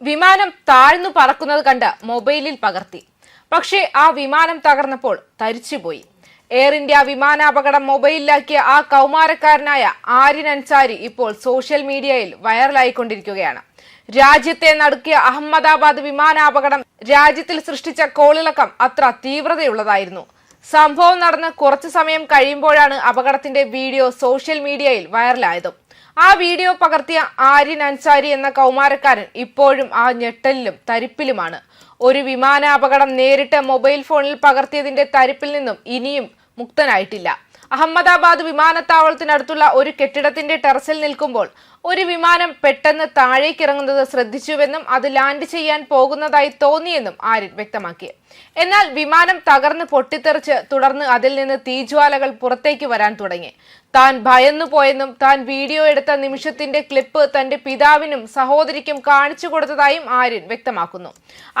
വിമാനം താഴ്ന്നു പറക്കുന്നത് കണ്ട് മൊബൈലിൽ പകർത്തി. പക്ഷേ ആ വിമാനം തകർന്നപ്പോൾ തരിച്ചുപോയി. എയർ ഇന്ത്യ വിമാനാപകടം മൊബൈലിലാക്കിയ ആ കൗമാരക്കാരനായ ആര്യൻ അൻസാരി ഇപ്പോൾ സോഷ്യൽ മീഡിയയിൽ വൈറലായിക്കൊണ്ടിരിക്കുകയാണ്. രാജ്യത്തെ നടുക്കിയ അഹമ്മദാബാദ് വിമാനാപകടം രാജ്യത്തിൽ സൃഷ്ടിച്ച കോളിളക്കം അത്ര തീവ്രതയുള്ളതായിരുന്നു. സംഭവം നടന്ന് കുറച്ചു സമയം കഴിയുമ്പോഴാണ് അപകടത്തിന്റെ വീഡിയോ സോഷ്യൽ മീഡിയയിൽ വൈറലായതും. ആ വീഡിയോ പകർത്തിയ ആര്യൻ അൻസാരി എന്ന കൗമാരക്കാരൻ ഇപ്പോഴും ആ ഞെട്ടലിലും തരിപ്പിലുമാണ്. ഒരു വിമാനാപകടം നേരിട്ട് മൊബൈൽ ഫോണിൽ പകർത്തിയതിന്റെ തരിപ്പിൽ നിന്നും ഇനിയും മുക്തനായിട്ടില്ല. അഹമ്മദാബാദ് വിമാനത്താവളത്തിനടുത്തുള്ള ഒരു കെട്ടിടത്തിന്റെ ടെറസിൽ നിൽക്കുമ്പോൾ ഒരു വിമാനം പെട്ടെന്ന് താഴേക്ക് ഇറങ്ങുന്നത് ശ്രദ്ധിച്ചുവെന്നും അത് ലാൻഡ് ചെയ്യാൻ പോകുന്നതായി തോന്നിയെന്നും ആര്യൻ വ്യക്തമാക്കി. എന്നാൽ വിമാനം തകർന്ന് പൊട്ടിത്തെറിച്ച് തുടർന്ന് അതിൽ നിന്ന് തീജ്വാലകൾ പുറത്തേക്ക് വരാൻ തുടങ്ങി. താൻ ഭയന്നു പോയെന്നും താൻ വീഡിയോ എടുത്ത നിമിഷത്തിന്റെ ക്ലിപ്പ് തന്റെ പിതാവിനും സഹോദരിക്കും കാണിച്ചു കൊടുത്തതായും ആര്യൻ വ്യക്തമാക്കുന്നു.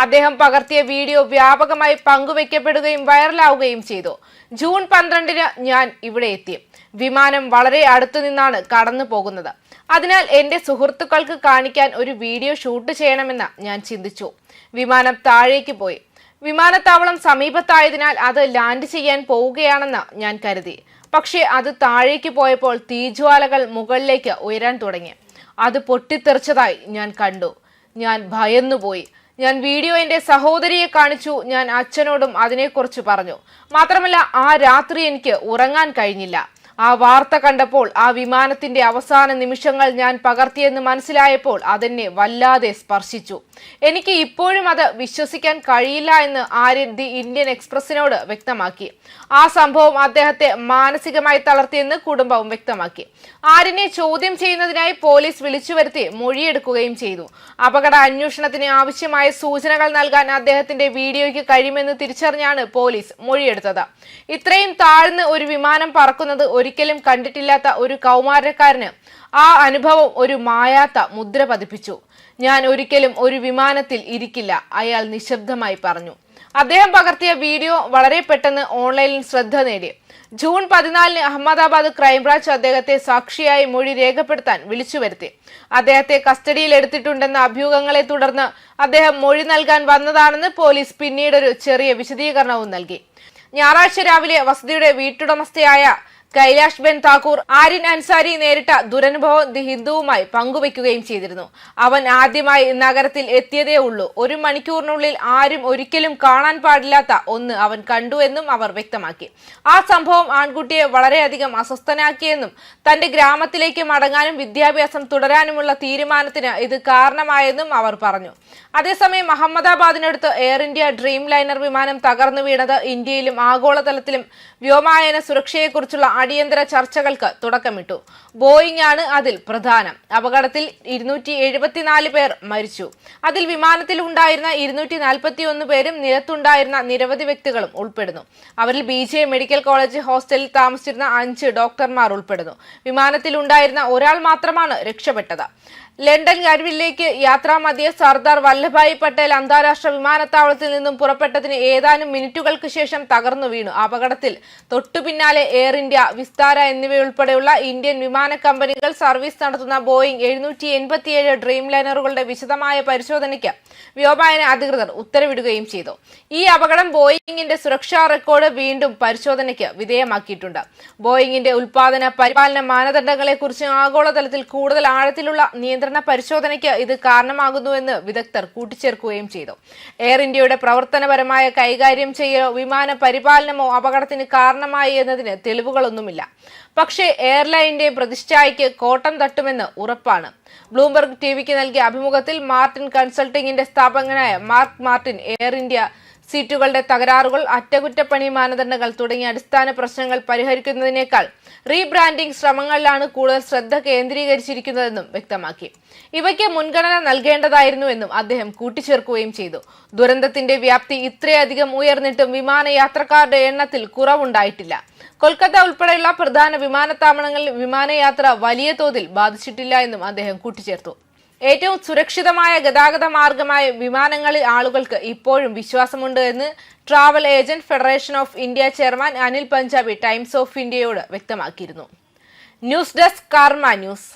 അദ്ദേഹം പകർത്തിയ വീഡിയോ വ്യാപകമായി പങ്കുവെക്കപ്പെടുകയും വൈറലാവുകയും ചെയ്തു. ജൂൺ പന്ത്രണ്ടിന് ഞാൻ ഇവിടെ എത്തി. വിമാനം വളരെ അടുത്തു നിന്നാണ് കടന്നു പോകുന്നത്. അതിനാൽ എന്റെ സുഹൃത്തുക്കൾക്ക് കാണിക്കാൻ ഒരു വീഡിയോ ഷൂട്ട് ചെയ്യണമെന്ന് ഞാൻ ചിന്തിച്ചു. വിമാനം താഴേക്ക് പോയി. വിമാനത്താവളം സമീപത്തായതിനാൽ അത് ലാൻഡ് ചെയ്യാൻ പോവുകയാണെന്ന് ഞാൻ കരുതി. പക്ഷേ അത് താഴേക്ക് പോയപ്പോൾ തീജ്വാലകൾ മുകളിലേക്ക് ഉയരാൻ തുടങ്ങി. അത് പൊട്ടിത്തെറിച്ചതായി ഞാൻ കണ്ടു. ഞാൻ ഭയന്നുപോയി. ഞാൻ വീഡിയോ എന്റെ സഹോദരിയെ കാണിച്ചു. ഞാൻ അച്ഛനോടും അതിനെക്കുറിച്ച് പറഞ്ഞു. മാത്രമല്ല ആ രാത്രി എനിക്ക് ഉറങ്ങാൻ കഴിഞ്ഞില്ല. ആ വാർത്ത കണ്ടപ്പോൾ ആ വിമാനത്തിന്റെ അവസാന നിമിഷങ്ങൾ ഞാൻ പകർത്തിയെന്ന് മനസ്സിലായപ്പോൾ അതെന്നെ വല്ലാതെ സ്പർശിച്ചു. എനിക്ക് ഇപ്പോഴും അത് വിശ്വസിക്കാൻ കഴിയില്ല എന്ന് ആര്യൻ ദി ഇന്ത്യൻ എക്സ്പ്രസിനോട് വ്യക്തമാക്കി. ആ സംഭവം അദ്ദേഹത്തെ മാനസികമായി തളർത്തിയെന്ന് കുടുംബവും വ്യക്തമാക്കി. ആര്യനെ ചോദ്യം ചെയ്യുന്നതിനായി പോലീസ് വിളിച്ചു വരുത്തി മൊഴിയെടുക്കുകയും ചെയ്തു. അപകട അന്വേഷണത്തിന് ആവശ്യമായ സൂചനകൾ നൽകാൻ അദ്ദേഹത്തിന്റെ വീഡിയോയ്ക്ക് കഴിയുമെന്ന് തിരിച്ചറിഞ്ഞാണ് പോലീസ് മൊഴിയെടുത്തത്. ഇത്രയും താഴ്ന്ന് ഒരു വിമാനം പറക്കുന്നത് ഒരിക്കലും കണ്ടിട്ടില്ലാത്ത ഒരു കൗമാരക്കാരന് ആ അനുഭവം ഒരു മായാത്ത മുദ്ര പതിപ്പിച്ചു. ഞാൻ ഒരിക്കലും ഒരു വിമാനത്തിൽ ഇരിക്കില്ല അയാൾ നിശബ്ദമായി പറഞ്ഞു. അദ്ദേഹം പകർത്തിയ വീഡിയോ വളരെ പെട്ടെന്ന് ഓൺലൈനിൽ ശ്രദ്ധ നേടി. ജൂൺ പതിനാലിന് അഹമ്മദാബാദ് ക്രൈംബ്രാഞ്ച് അദ്ദേഹത്തെ സാക്ഷിയായി മൊഴി രേഖപ്പെടുത്താൻ വിളിച്ചു വരുത്തി. അദ്ദേഹത്തെ കസ്റ്റഡിയിൽ എടുത്തിട്ടുണ്ടെന്ന അഭ്യൂഹങ്ങളെ തുടർന്ന് അദ്ദേഹം മൊഴി നൽകാൻ വന്നതാണെന്ന് പോലീസ് പിന്നീടൊരു ചെറിയ വിശദീകരണവും നൽകി. ഞായറാഴ്ച രാവിലെ വസതിയുടെ വീട്ടുടമസ്ഥയായ കൈലാഷ് ബെൻ താക്കൂർ ആര്യൻ അൻസാരി നേരിട്ട ദുരനുഭവം ദി ഹിന്ദുവുമായി പങ്കുവെക്കുകയും ചെയ്തിരുന്നു. അവൻ ആദ്യമായി നഗരത്തിൽ എത്തിയതേ ഉള്ളൂ. ഒരു മണിക്കൂറിനുള്ളിൽ ആരും ഒരിക്കലും കാണാൻ പാടില്ലാത്ത ഒന്ന് അവൻ കണ്ടു എന്നും അവർ വ്യക്തമാക്കി. ആ സംഭവം ആൺകുട്ടിയെ വളരെയധികം അസ്വസ്ഥനാക്കിയെന്നും തന്റെ ഗ്രാമത്തിലേക്ക് മടങ്ങാനും വിദ്യാഭ്യാസം തുടരാനുമുള്ള തീരുമാനത്തിന് ഇത് കാരണമായെന്നും അവർ പറഞ്ഞു. അതേസമയം അഹമ്മദാബാദിനടുത്ത് എയർ ഇന്ത്യ ഡ്രീം ലൈനർ വിമാനം തകർന്നു വീണത് ഇന്ത്യയിലും ആഗോളതലത്തിലും വ്യോമയാന സുരക്ഷയെക്കുറിച്ചുള്ള അടിയന്തര ചർച്ചകൾക്ക് തുടക്കമിട്ടു. ബോയിങ് ആണ് അതിൽ പ്രധാനം. അപകടത്തിൽ ഇരുന്നൂറ്റി പേർ മരിച്ചു. അതിൽ വിമാനത്തിൽ ഉണ്ടായിരുന്ന ഇരുന്നൂറ്റി നാൽപ്പത്തിയൊന്ന് പേരും നിരത്തുണ്ടായിരുന്ന നിരവധി വ്യക്തികളും ഉൾപ്പെടുന്നു. അവരിൽ ബി ജെ മെഡിക്കൽ കോളേജ് ഹോസ്റ്റലിൽ താമസിച്ചിരുന്ന അഞ്ച് ഡോക്ടർമാർ ഉൾപ്പെടുന്നു. വിമാനത്തിൽ ഉണ്ടായിരുന്ന ഒരാൾ മാത്രമാണ് രക്ഷപ്പെട്ടത്. ലണ്ടൻ ഗർവിലേക്ക് യാത്രാമധ്യേ സർദാർ വല്ലഭായ് പട്ടേൽ അന്താരാഷ്ട്ര വിമാനത്താവളത്തിൽ നിന്നും പുറപ്പെട്ടതിന് ഏതാനും മിനിറ്റുകൾക്ക് ശേഷം തകർന്നു വീണു. അപകടത്തിൽ തൊട്ടുപിന്നാലെ എയർ ഇന്ത്യ വിസ്താര എന്നിവയുൾപ്പെടെയുള്ള ഇന്ത്യൻ വിമാന കമ്പനികൾ സർവീസ് നടത്തുന്ന ബോയിംഗ് എഴുന്നൂറ്റി എൺപത്തിയേഴ് ഡ്രീം ലൈനറുകളുടെ വിശദമായ പരിശോധനയ്ക്ക് വ്യോമയാന അധികൃതർ ഉത്തരവിടുകയും ചെയ്തു. ഈ അപകടം ബോയിങ്ങിന്റെ സുരക്ഷാ റെക്കോർഡ് വീണ്ടും പരിശോധനയ്ക്ക് വിധേയമാക്കിയിട്ടുണ്ട്. ബോയിങ്ങിന്റെ ഉൽപാദന പരിപാലന മാനദണ്ഡങ്ങളെക്കുറിച്ച് ആഗോളതലത്തിൽ കൂടുതൽ ആഴത്തിലുള്ള നിയന്ത്രണ പരിശോധനയ്ക്ക് ഇത് കാരണമാകുന്നുവെന്ന് വിദഗ്ധർ കൂട്ടിച്ചേർക്കുകയും ചെയ്തു. എയർ ഇന്ത്യയുടെ പ്രവർത്തനപരമായ കൈകാര്യം ചെയ്യലോ വിമാന പരിപാലനമോ അപകടത്തിന് കാരണമായി എന്നതിന് തെളിവുകളൊന്നുമില്ല. പക്ഷേ എയർലൈനിന്റെ പ്രതിഷ്ഠയ്ക്ക് കോട്ടം തട്ടുമെന്ന് ഉറപ്പാണ്. ബ്ലൂംബർഗ് ടിവിക്ക് നൽകിയ അഭിമുഖത്തിൽ മാർട്ടിൻ കൺസൾട്ടിംഗിന്റെ സ്ഥാപകനായ മാർക്ക് മാർട്ടിൻ എയർ ഇന്ത്യ സീറ്റുകളുടെ തകരാറുകൾ അറ്റകുറ്റപ്പണി മാനദണ്ഡങ്ങൾ തുടങ്ങിയ അടിസ്ഥാന പ്രശ്നങ്ങൾ പരിഹരിക്കുന്നതിനേക്കാൾ റീബ്രാൻഡിംഗ് ശ്രമങ്ങളിലാണ് കൂടുതൽ ശ്രദ്ധ കേന്ദ്രീകരിച്ചിരിക്കുന്നതെന്നും വ്യക്തമാക്കി. ഇവയ്ക്ക് മുൻഗണന നൽകേണ്ടതായിരുന്നുവെന്നും അദ്ദേഹം കൂട്ടിച്ചേർക്കുകയും ചെയ്തു. ദുരന്തത്തിന്റെ വ്യാപ്തി ഇത്രയധികം ഉയർന്നിട്ടും വിമാന യാത്രക്കാരുടെ എണ്ണത്തിൽ കുറവുണ്ടായിട്ടില്ല. കൊൽക്കത്ത ഉൾപ്പെടെയുള്ള പ്രധാന വിമാനത്താവളങ്ങളിൽ വിമാനയാത്ര വലിയ തോതിൽ ബാധിച്ചിട്ടില്ല എന്നും അദ്ദേഹം കൂട്ടിച്ചേർത്തു. ഏറ്റവും സുരക്ഷിതമായ ഗതാഗത മാർഗമായ വിമാനങ്ങളിൽ ആളുകൾക്ക് ഇപ്പോഴും വിശ്വാസമുണ്ട് എന്ന് travel agent federation of India chairman Anil Punjabi Times of ഇന്ത്യയോട് വ്യക്തമാക്കിയിരുന്നു. News desk Karma news.